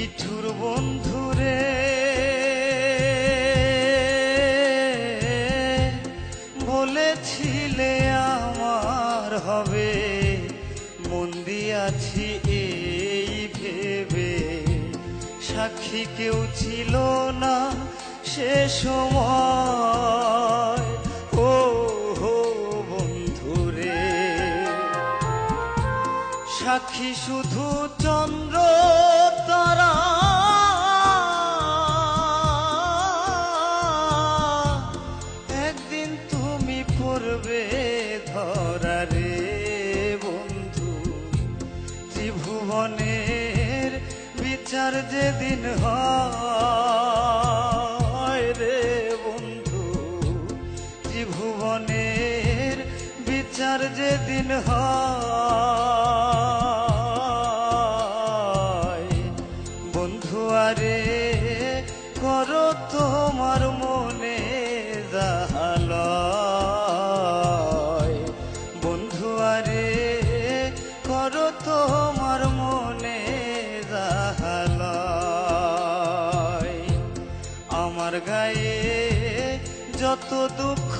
নিঠুর বন্ধুরে। বলেছিলে আমার হবে মন্দি আছি এই ভেবে। সাক্ষী কেউ ছিল না সে সময়। ও হো বন্ধুরে, সাক্ষী শুধু চন্দ্র ত্রিভুবনের বিচার যেদিন হয় রে বন্ধু ত্রিভুবনের বিচার যেদিন হয়। বন্ধু, আরে করো তোমার মনে আমার গায়ে যত দুঃখ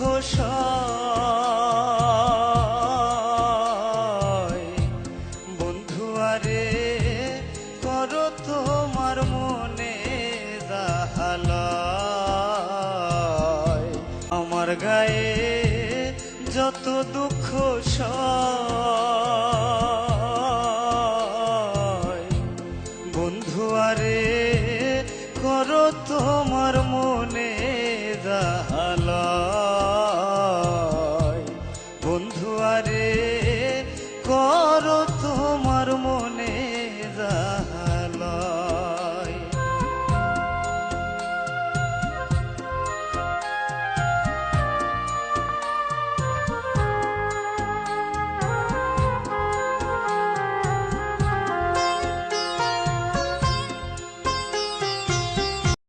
বন্ধু আরে তোমার মনে আমার গায়ে যত দুঃখ সয়